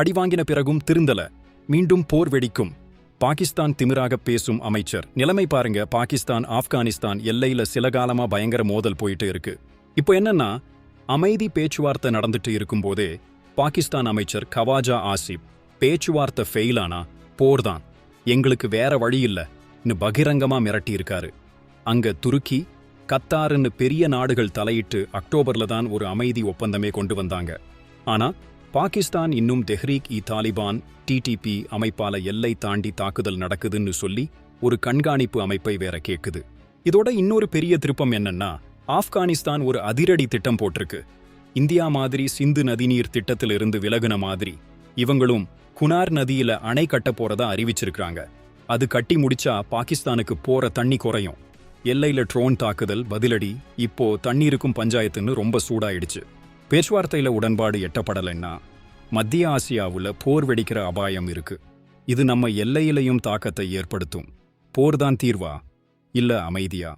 அடிவாங்கின பிறகும் திருந்தல. மீண்டும் போர் வெடிக்கும். பாகிஸ்தான் திமிராக பேசும் அமைச்சர். நிலைமை பாருங்க. பாகிஸ்தான் ஆப்கானிஸ்தான் எல்லையில சில காலமா பயங்கர மோதல் போயிட்டு இருக்கு. இப்போ என்னன்னா அமைதி பேச்சுவார்த்தை நடந்துட்டு இருக்கும்போதே பாகிஸ்தான் அமைச்சர் கவாஜா ஆசிப் பேச்சுவார்த்தை ஃபெயிலானா போர்தான் எங்களுக்கு வேற வழி இல்லைன்னு பகிரங்கமா மிரட்டி இருக்காரு. அங்க துருக்கி கத்தாருன்னு பெரிய நாடுகள் தலையிட்டு அக்டோபர்ல தான் ஒரு அமைதி ஒப்பந்தமே கொண்டு வந்தாங்க. ஆனா பாகிஸ்தான் இன்னும் தெஹ்ரீக் இ தாலிபான் டிடிபி அமைப்பால எல்லை தாண்டி தாக்குதல் நடக்குதுன்னு சொல்லி ஒரு கண்காணிப்பு அமைப்பை வேற கேக்குது. இதோட இன்னொரு பெரிய திருப்பம் என்னன்னா ஆப்கானிஸ்தான் ஒரு அதிரடி திட்டம் போட்டிருக்கு. இந்தியா மாதிரி சிந்து நதிநீர் திட்டத்திலிருந்து விலகுன மாதிரி இவங்களும் குனார் நதியில அணை கட்ட போறதா அறிவிச்சிருக்காங்க அது கட்டி முடிச்சா பாகிஸ்தானுக்கு போற தண்ணி குறையும். எல்லையில ட்ரோன் தாக்குதல் பதிலடி இப்போ தண்ணீருக்கும் பஞ்சாயத்துன்னு ரொம்ப சூடாயிடுச்சு. பேச்சுவார்த்தையில் உடன்பாடு எட்டப்படலைன்னா மத்திய ஆசியாவுல போர் வெடிக்கிற அபாயம் இருக்கு. இது நம்ம எல்லையிலையும் தாக்கத்தை ஏற்படுத்தும். போர்தான் தீர்வா? இல்ல அமைதியா?